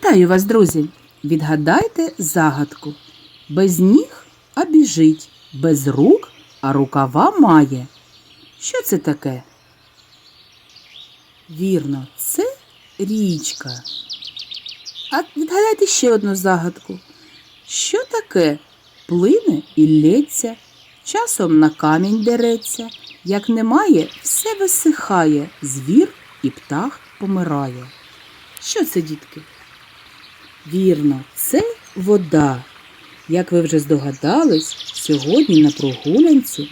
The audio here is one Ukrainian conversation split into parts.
Вітаю вас, друзі! Відгадайте загадку. Без ніг, а біжить, без рук, а рукава має. Що це таке? Вірно, це річка. А відгадайте ще одну загадку. Що таке? Плине і лється, часом на камінь дереться. Як немає, все висихає, звір і птах помирає. Що це, дітки? Вірно, це вода. Як ви вже здогадались, сьогодні на прогулянці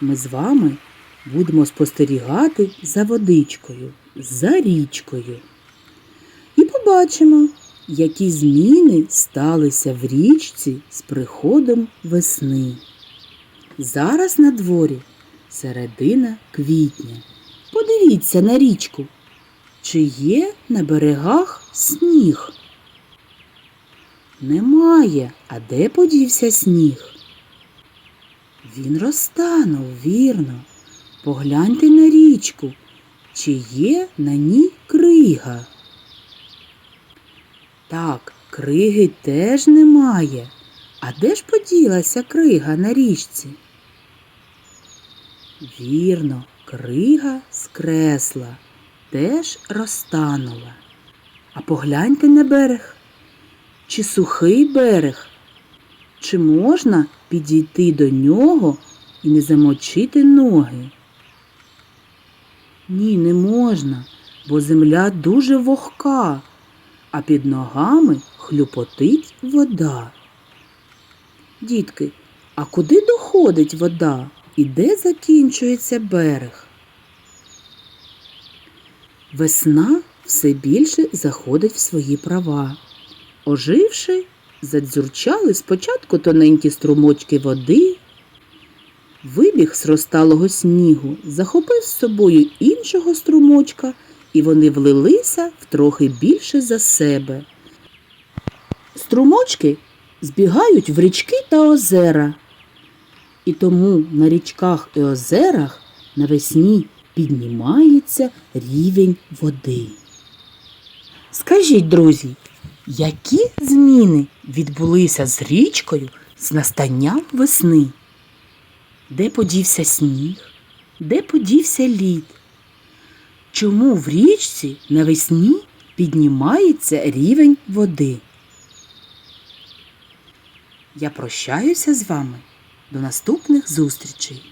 ми з вами будемо спостерігати за водичкою, за річкою. І побачимо, які зміни сталися в річці з приходом весни. Зараз на дворі середина квітня. Подивіться на річку. Чи є на берегах сніг? Немає. А де подівся сніг? Він розтанув, вірно. Погляньте на річку, чи є на ній крига. Так, криги теж немає. А де ж поділася крига на річці? Вірно, крига скресла, теж розтанула. А погляньте на берег. Чи сухий берег? Чи можна підійти до нього і не замочити ноги? Ні, не можна, бо земля дуже вогка, а під ногами хлюпотить вода. Дітки, а куди доходить вода і де закінчується берег? Весна все більше заходить в свої права. Оживши, задзюрчали спочатку тоненькі струмочки води. Вибіг з розталого снігу, захопив з собою іншого струмочка, і вони влилися втрохи більше за себе. Струмочки збігають в річки та озера. І тому на річках і озерах навесні піднімається рівень води. Скажіть, друзі, які зміни відбулися з річкою з настанням весни? Де подівся сніг? Де подівся лід? Чому в річці навесні піднімається рівень води? Я прощаюся з вами. До наступних зустрічей!